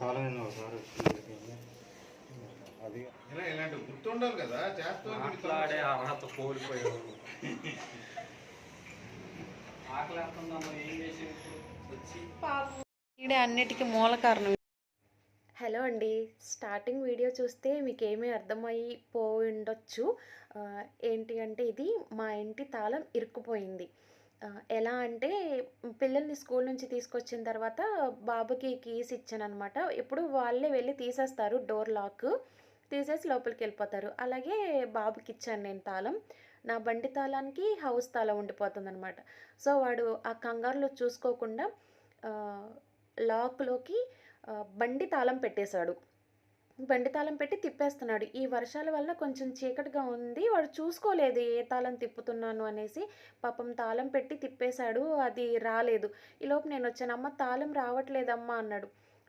తాళం ఏందో ఒకసారి అది ఇలా ఇలాంటి గుర్తుండాలి కదా చేస్తా మాట్లాడే అర్హత కోల్పోయావు ఆకలి వేస్తుందమ్మా ఏం చేసి వచ్చి ఈడే అన్నిటికీ మూల కారణం. హలో అండి. స్టార్టింగ్ వీడియో చూస్తే మీకు ఏమీ అర్థమయ్యి పోయి ఉండొచ్చు. ఏంటి అంటే ఇది మా ఇంటి తాళం ఇరుక్కుపోయింది. ఎలా అంటే పిల్లల్ని స్కూల్ నుంచి తీసుకొచ్చిన తర్వాత బాబుకి కీస్ ఇచ్చాను అనమాట వాళ్ళే వెళ్ళి తీసేస్తారు డోర్ లాక్. తీసేసి లోపలికి వెళ్ళిపోతారు. అలాగే బాబుకి ఇచ్చాను నేను తాళం. నా బండి తాళానికి హౌస్ తాళం ఉండిపోతుంది అనమాట సో వాడు ఆ కంగారులో చూసుకోకుండా లాక్లోకి బండి తాళం పెట్టేశాడు. బండి తాళం పెట్టి తిప్పేస్తున్నాడు. ఈ వర్షాల వల్ల కొంచెం చీకటిగా ఉంది. వాడు చూసుకోలేదు ఏ తాళం తిప్పుతున్నాను అనేసి. పాపం తాళం పెట్టి తిప్పేశాడు. అది రాలేదు. ఈలోపు నేను వచ్చాను. అమ్మ తాళం రావట్లేదమ్మా అన్నాడు.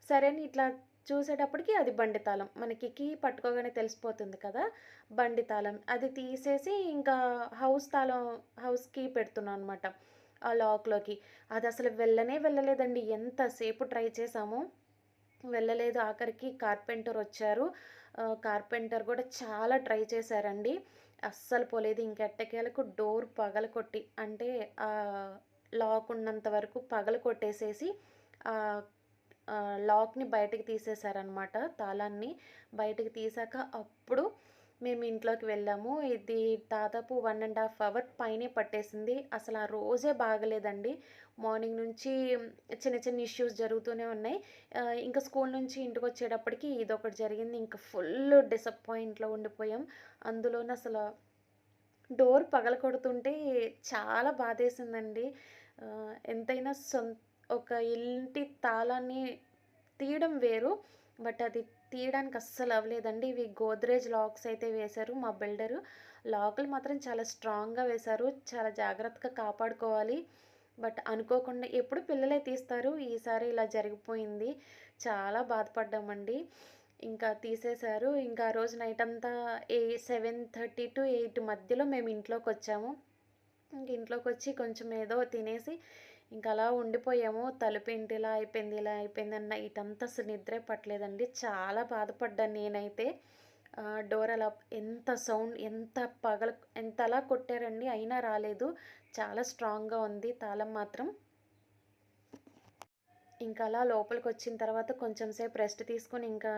సరే అని ఇట్లా చూసేటప్పటికి అది బండి తాళం మనకి కీ పట్టుకోగానే తెలిసిపోతుంది కదా బండి తాళం అది తీసేసి ఇంకా హౌస్ తాళం హౌస్ కీ పెడుతున్నాను అనమాట ఆ లాక్లోకి. అది అసలు వెళ్ళనే వెళ్ళలేదండి. ఎంతసేపు ట్రై చేసామో వెళ్ళలేదు. ఆఖరికి కార్పెంటర్ వచ్చారు. కార్పెంటర్ కూడా చాలా ట్రై చేశారండి. అస్సలు పోలేదు. ఇంకెట్టకేలకు డోర్ పగల కొట్టి అంటే ఆ లాక్ ఉన్నంత వరకు పగల కొట్టేసేసి ఆ లాక్ని బయటకు తీసేశారనమాట తాళాన్ని. బయటకు తీసాక అప్పుడు మేము ఇంట్లోకి వెళ్ళాము. ఇది దాదాపు వన్ అండ్ హాఫ్ అవర్ పైనే పట్టేసింది. అసలు ఆ రోజే బాగలేదండి. మార్నింగ్ నుంచి చిన్న చిన్న ఇష్యూస్ జరుగుతూనే ఉన్నాయి. ఇంకా స్కూల్ నుంచి ఇంటికి వచ్చేటప్పటికి ఇది ఒకటి జరిగింది. ఇంకా ఫుల్ డిసప్పాయింట్లో ఉండిపోయాం. అందులోనే అసలు డోర్ పగల కొడుతుంటే చాలా బాధేసిందండి. ఎంతైనా సొంత ఒక ఇంటి తాళాన్ని తీయడం వేరు. బట్ అది తీయడానికి అస్సలు అవ్వలేదండి. ఇవి గోద్రేజ్ లాక్స్ అయితే వేశారు మా బిల్డరు. లాకులు మాత్రం చాలా స్ట్రాంగ్గా వేశారు. చాలా జాగ్రత్తగా కాపాడుకోవాలి. బట్ అనుకోకుండా ఎప్పుడు పిల్లలే తీస్తారు. ఈసారి ఇలా జరిగిపోయింది. చాలా బాధపడ్డామండి. ఇంకా తీసేశారు. ఇంకా ఆ రోజు నైట్ అంతా ఏ సెవెన్ థర్టీ టు ఎయిట్ మధ్యలో మేము ఇంట్లోకి వచ్చాము ఇంక ఇంట్లోకి వచ్చి కొంచెం ఏదో తినేసి ఇంకా అలా ఉండిపోయాము. తలుపు ఏంటి ఇలా అయిపోయింది ఇలా అయిపోయింది అన్న ఇటంతా అసలు నిద్రే పట్టలేదండి. చాలా బాధపడ్డాను నేనైతే. డోర్ అలా ఎంత సౌండ్ ఎంత పగల ఎంత అలా కొట్టారండి అయినా రాలేదు. చాలా స్ట్రాంగ్గా ఉంది తాళం మాత్రం. ఇంకా అలా లోపలికి వచ్చిన తర్వాత కొంచెం సేపు రెస్ట్ తీసుకొని ఇంకా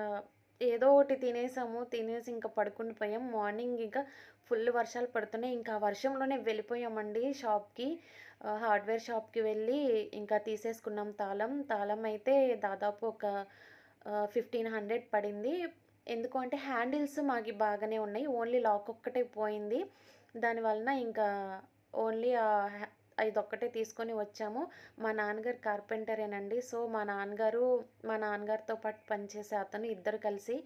ఏదో ఒకటి తినేసాము తినేసి ఇంకా పడుకుని పోయాం. మార్నింగ్ ఇంకా ఫుల్ వర్షాలు పడుతున్నాయి. ఇంకా వర్షంలోనే వెళ్ళిపోయామండి షాప్కి. హార్డ్వేర్ షాప్కి వెళ్ళి ఇంకా తీసేసుకున్నాం తాళం. తాళం అయితే దాదాపు ఒక ఫిఫ్టీన్ హండ్రెడ్ పడింది. ఎందుకు అంటే హ్యాండిల్స్ మాకు బాగానే ఉన్నాయి. ఓన్లీ లాక్ ఒక్కటే పోయింది. దానివలన ఇంకా ఓన్లీ ఇది ఒక్కటే తీసుకొని వచ్చాము. మా నాన్నగారు కార్పెంటరేనండి. సో మా నాన్నగారు మా నాన్నగారితో పాటు పనిచేసే అతను ఇద్దరు కలిసి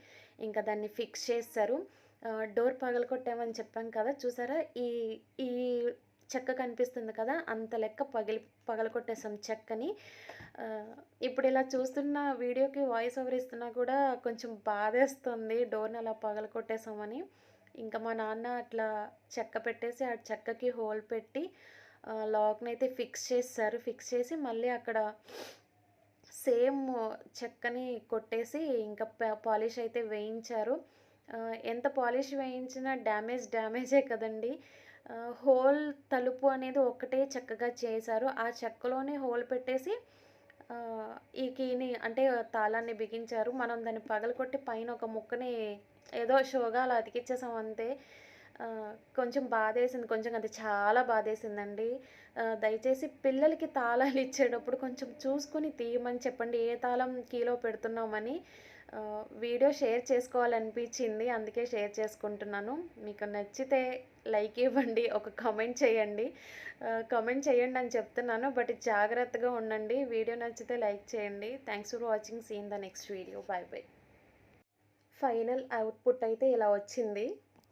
ఇంకా దాన్ని ఫిక్స్ చేస్తారు డోర్ పగలగొట్టామని చెప్పాం కదా చూసారా? ఈ ఈ చెక్క కనిపిస్తుంది కదా అంత లెక్క పగిలి పగలగొట్టేసాం చెక్కని. ఇప్పుడు ఇలా చూస్తున్న వీడియోకి వాయిస్ ఓవర్ ఇస్తున్నా కూడా కొంచెం బాధేస్తుంది డోర్ని అలా పగలగొట్టేసామని ఇంకా మా నాన్న అట్లా చెక్క పెట్టేసి ఆ చెక్కకి హోల్ పెట్టి లాక్ని అయితే ఫిక్స్ చేస్తారు ఫిక్స్ చేసి మళ్ళీ అక్కడ సేమ్ చెక్కని కొట్టేసి ఇంకా పాలిష్ అయితే వేయించారు. ఎంత పాలిష్ వేయించినా డ్యామేజ్ డ్యామేజే కదండి. హోల్ తలుపు అనేది ఒకటే చక్కగా చేశారు. ఆ చెక్కలోనే హోల్ పెట్టేసి ఈ కీని అంటే తాళాన్ని బిగించారు. మనం దాన్ని పగలకొట్టి పైన ఒక ముక్కని ఏదో షోగా అలా అతికిచ్చేసాం అంతే కొంచెం బాధేసింది. కొంచెం అది చాలా బాధేసిందండి. దయచేసి పిల్లలకి తాళాలు ఇచ్చేటప్పుడు కొంచెం చూసుకొని తీయమని చెప్పండి. ఏ తాళం కీలో పెడుతున్నామని వీడియో షేర్ చేసుకోవాలనిపించింది. అందుకే షేర్ చేసుకుంటున్నాను. మీకు నచ్చితే లైక్ ఇవ్వండి ఒక కమెంట్ చేయండి. కమెంట్ చేయండి అని చెప్తున్నాను. బట్ జాగ్రత్తగా ఉండండి. వీడియో నచ్చితే లైక్ చేయండి. Thanks for watching. See in the next video. Bye bye final output అయితే ఇలా వచ్చింది.